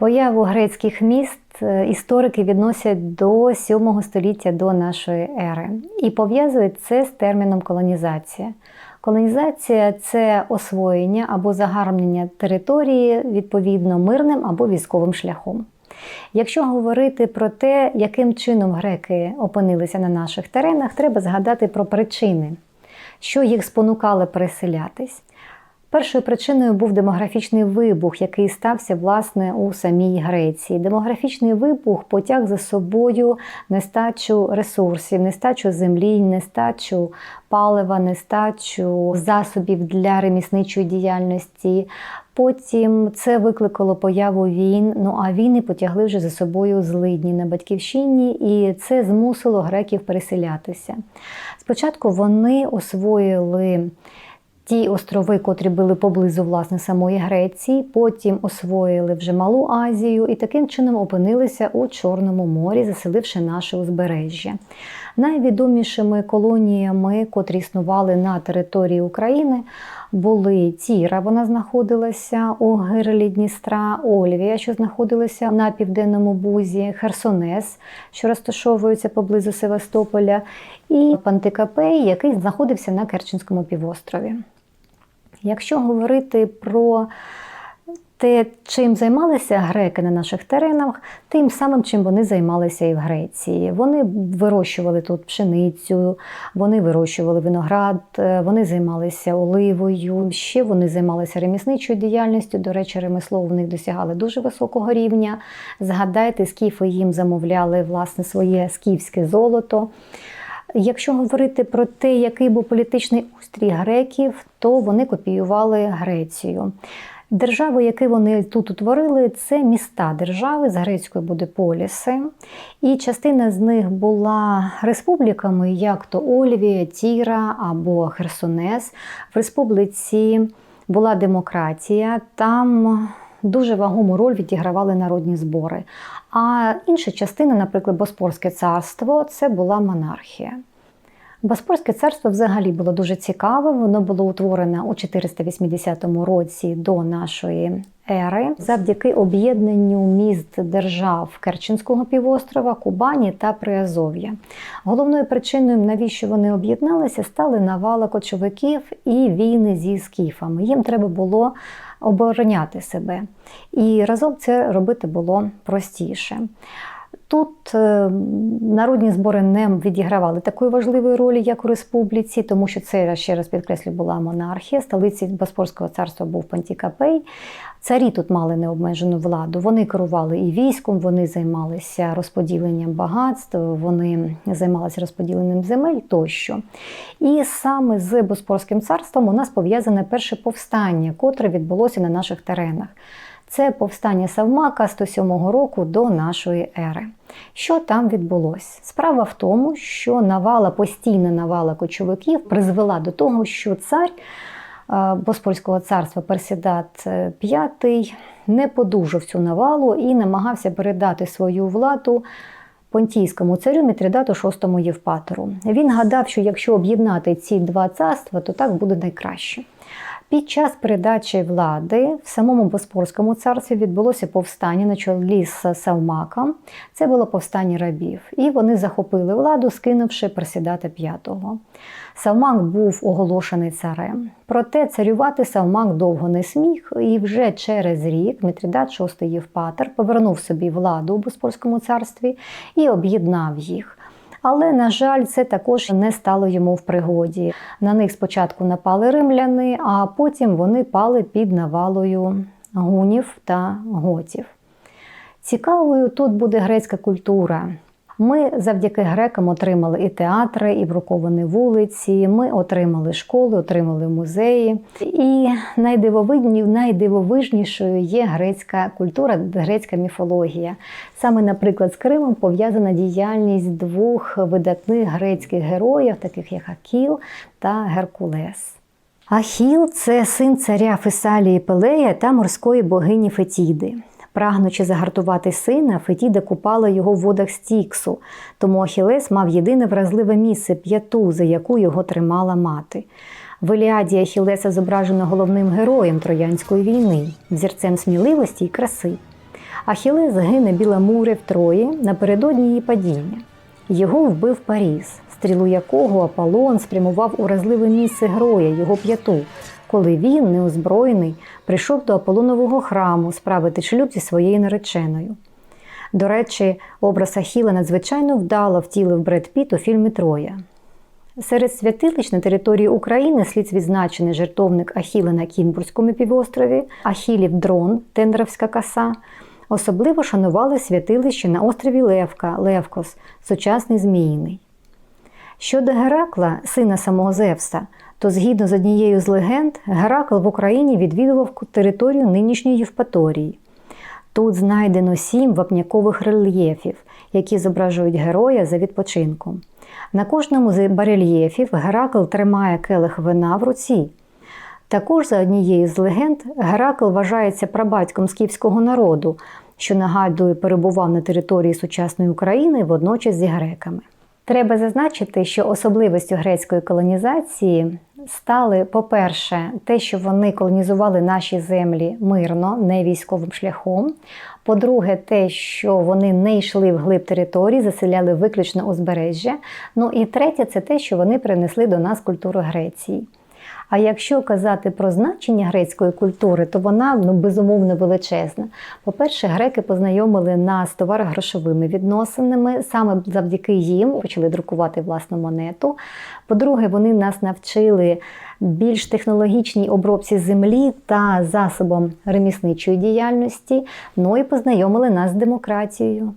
Появу грецьких міст е, історики відносять до 7 століття до нашої ери і пов'язують це з терміном колонізація. Колонізація це освоєння або загарбнення території відповідно мирним або військовим шляхом. Якщо говорити про те, яким чином греки опинилися на наших теренах, треба згадати про причини, що їх спонукало переселятись. Першою причиною був демографічний вибух, який стався власне у самій Греції. Демографічний вибух потяг за собою нестачу ресурсів, нестачу землі, нестачу палива, нестачу засобів для ремісничої діяльності. Потім це викликало появу війн. Ну а війни потягли вже за собою злидні на батьківщині, і це змусило греків переселятися. Спочатку вони освоїли ті острови, котрі були поблизу власне самої Греції, потім освоїли вже Малу Азію і таким чином опинилися у Чорному морі, заселивши наше узбережжя. Найвідомішими колоніями, котрі існували на території України, були Тіра, вона знаходилася у гирлі Дністра, Ольвія, що знаходилася на південному бузі, Херсонес, що розташовується поблизу Севастополя, і Пантикапей, який знаходився на Керченському півострові. Якщо говорити про те, чим займалися греки на наших теренах, тим самим, чим вони займалися і в Греції. Вони вирощували тут пшеницю, вони вирощували виноград, е, вони займалися оливою. Ще вони займалися ремісничою діяльністю. До речі, ремесло в них досягали дуже високого рівня. Згадайте, скіфи їм замовляли власне своє скіфське золото. Якщо говорити про те, який був політичний устрій греків, то вони копіювали Грецію. Держави, які вони тут утворили, це міста держави з грецької буде поліси. І частина з них була республіками, як то Ольвія, Тіра або Херсонес. В республіці була демократія, там дуже вагому роль відігравали народні збори. А інша частина, наприклад, Боспорське царство, це була монархія. Боспорське царство взагалі було дуже цікаве. Воно було утворене у 480 році до нашої ери завдяки об'єднанню міст держав Керченського півострова, Кубані та Приазов'я. Головною причиною, навіщо вони об'єдналися, стали навала кочовиків і війни зі скіфами. Їм треба було обороняти себе. І разом це робити було простіше. Тут е, народні збори не відігравали такої важливої ролі, як у республіці, тому що це ще раз підкреслю була монархія. Столиці Боспорського царства був Пантікапей. Царі тут мали необмежену владу. Вони керували і військом, вони займалися розподіленням багатств, вони займалися розподіленням земель тощо. І саме з Боспорським царством у нас пов'язане перше повстання, котре відбулося на наших теренах. Це повстання Савмака 107 року до нашої ери. Що там відбулося? Справа в тому, що навала, постійна навала кочовиків призвела до того, що цар е, Боспольського царства Персідат V не подужав цю навалу і намагався передати свою владу. Понтійському царю Мітридату VI Євпатору. Він гадав, що якщо об'єднати ці два царства, то так буде найкраще. Під час передачі влади в самому Боспорському царстві відбулося повстання на чолі з Савмаком. Це було повстання рабів, і вони захопили владу, скинувши Персідата V. Савмак був оголошений царем. Проте царювати Савмак довго не сміг, і вже через рік Мітридат VI Євпатер повернув собі владу у Боспорському царстві і об'єднав їх. Але, на жаль, це також не стало йому в пригоді. На них спочатку напали римляни, а потім вони пали під навалою гунів та готів. Цікавою тут буде грецька культура. Ми завдяки грекам отримали і театри, і бруковані вулиці. Ми отримали школи, отримали музеї. І найдивовижнішою є грецька культура, грецька міфологія. Саме, наприклад, з Кримом пов'язана діяльність двох видатних грецьких героїв, таких як Акіл та Геркулес. Ахіл це син царя Фесалії Пелея та морської богині Фетіди. Прагнучи загартувати сина, Фетіда купала його в водах Стіксу, тому Ахілес мав єдине вразливе місце п'яту, за яку його тримала мати. В Еліаді Ахілеса зображено головним героєм Троянської війни, взірцем сміливості і краси. Ахілес гине біля мури в Трої напередодні її падіння. Його вбив Паріс, стрілу якого Аполлон спрямував у разливе місце героя, його п'яту, коли він, неозброєний, прийшов до Аполлонового храму справити шлюб зі своєю нареченою. До речі, образ Ахіла надзвичайно вдало втілив Бред Піт у фільмі Троя. Серед святилищ на території України слід відзначений жертовник Ахіла на Кінбурзькому півострові, Ахілів дрон, Тендровська коса. Особливо шанували святилище на острові Левка, Левкос, сучасний Зміїний. Щодо Геракла, сина самого Зевса, то згідно з однією з легенд, Геракл в Україні відвідував територію нинішньої Євпаторії. Тут знайдено сім вапнякових рельєфів, які зображують героя за відпочинком. На кожному з барельєфів Геракл тримає келих вина в руці. Також, за однією з легенд, Геракл вважається прабатьком скіфського народу, що нагадує, перебував на території сучасної України водночас зі греками. Треба зазначити, що особливістю грецької колонізації стали, по-перше, те, що вони колонізували наші землі мирно, не військовим шляхом. По-друге, те, що вони не йшли вглиб території, заселяли виключно узбережжя. Ну і третє, це те, що вони принесли до нас культуру Греції. А якщо казати про значення грецької культури, то вона ну, безумовно величезна. По-перше, греки познайомили нас з товарогрошовими відносинами, саме завдяки їм почали друкувати власну монету. По-друге, вони нас навчили більш технологічній обробці землі та засобом ремісничої діяльності, ну і познайомили нас з демократією.